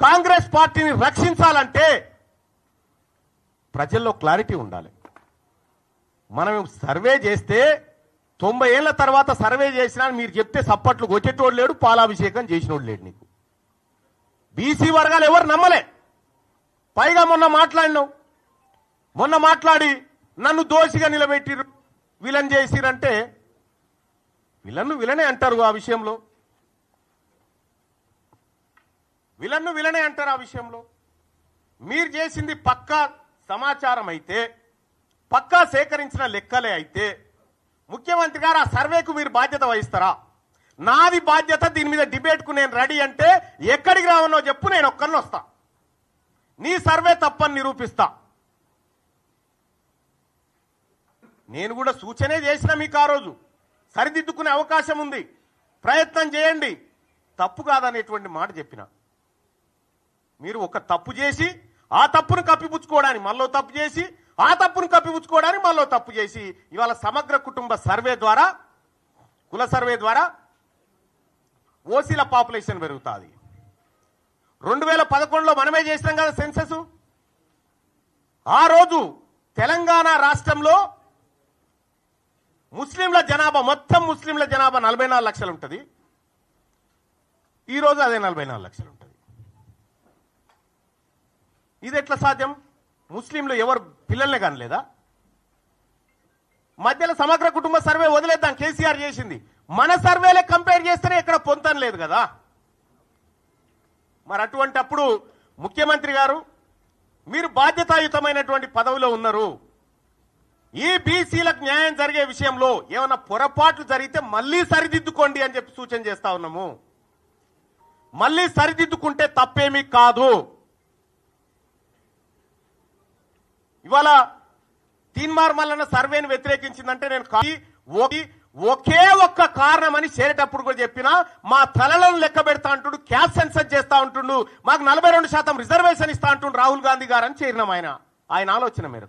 కాంగ్రెస్ పార్టీని రక్షించాలంటే ప్రజల్లో క్లారిటీ ఉండాలి. మనం సర్వే చేస్తే తొంభై ఏళ్ళ తర్వాత సర్వే చేసినా మీరు చెప్తే సప్పట్లు కొట్టేటోడు లేడు పాలాభిషేకం చేసినోడు లేడు నీకు. బీసీ వర్గాలు ఎవరు నమ్మలే. పైగా మొన్న మాట్లాడినావు. మొన్న మాట్లాడి నన్ను దోషిగా నిలబెట్టిరు విలన్ చేసిరంటే విలన్ను విలనే అంటారు ఆ విషయంలో. విలన్ను విలనే అంటారు ఆ విషయంలో. మీరు చేసింది పక్కా సమాచారం అయితే పక్కా సేకరించిన లెక్కలే అయితే ముఖ్యమంత్రి గారు ఆ సర్వేకు మీరు బాధ్యత వహిస్తారా? నాది బాధ్యత దీని మీద డిబేట్కు నేను రెడీ అంటే ఎక్కడికి రావనో చెప్పు నేను ఒక్కరిని వస్తా. నీ సర్వే తప్పని నిరూపిస్తా. నేను కూడా సూచనే చేసిన మీకు ఆ రోజు. సరిదిద్దుకునే అవకాశం ఉంది. ప్రయత్నం చేయండి. తప్పు కాదనేటువంటి మాట చెప్పిన. మీరు ఒక తప్పు చేసి ఆ తప్పును కప్పిపుచ్చుకోవడానికి మళ్ళీ తప్పు చేసి ఆ తప్పును కప్పిపుచ్చుకోవడానికి మళ్ళీ తప్పు చేసి ఇవాళ సమగ్ర కుటుంబ సర్వే ద్వారా కుల సర్వే ద్వారా ఓసీల పాపులేషన్ పెరుగుతుంది. రెండు వేల పదకొండులో మనమే చేసినాం కదా సెన్సెస్? ఆ రోజు తెలంగాణ రాష్ట్రంలో ముస్లింల జనాభా మొత్తం ముస్లింల జనాభా నలభై నాలుగు లక్షలు ఉంటుంది. ఈరోజు అదే నలభై నాలుగు లక్షలు ఉంటుంది. ఇది ఎట్లా సాధ్యం? ముస్లింలు ఎవరు పిల్లల్ని కానలేదా? మధ్యలో సమగ్ర కుటుంబ సర్వే వదిలేద్దాం కేసీఆర్ చేసింది. మన సర్వేలే కంపేర్ చేస్తేనే ఇక్కడ పొంతం లేదు కదా? మరి అటువంటి అప్పుడు ముఖ్యమంత్రి గారు మీరు బాధ్యతాయుతమైనటువంటి పదవిలో ఉన్నారు. ఈ బీసీలకు న్యాయం జరిగే విషయంలో ఏమైనా పొరపాట్లు జరిగితే మళ్ళీ సరిదిద్దుకోండి అని చెప్పి సూచన చేస్తా ఉన్నాము. మళ్ళీ సరిదిద్దుకుంటే తప్పేమీ కాదు. ఇవాళ తీన్మార్ మల్లన్న సర్వేని వ్యతిరేకించిందంటే నేను ఒకే- ఒకే ఒక్క కారణమని చేరేటప్పుడు కూడా చెప్పినా మా తలలను లెక్క పెడతా అంటుండు క్యాష్ సెన్సర్ చేస్తా ఉంటుండు మాకు నలభై రెండు శాతం రిజర్వేషన్ ఇస్తా అంటుండు రాహుల్ గాంధీ గారు అని చేరినాం ఆయన. ఆయన ఆలోచన మేరకు.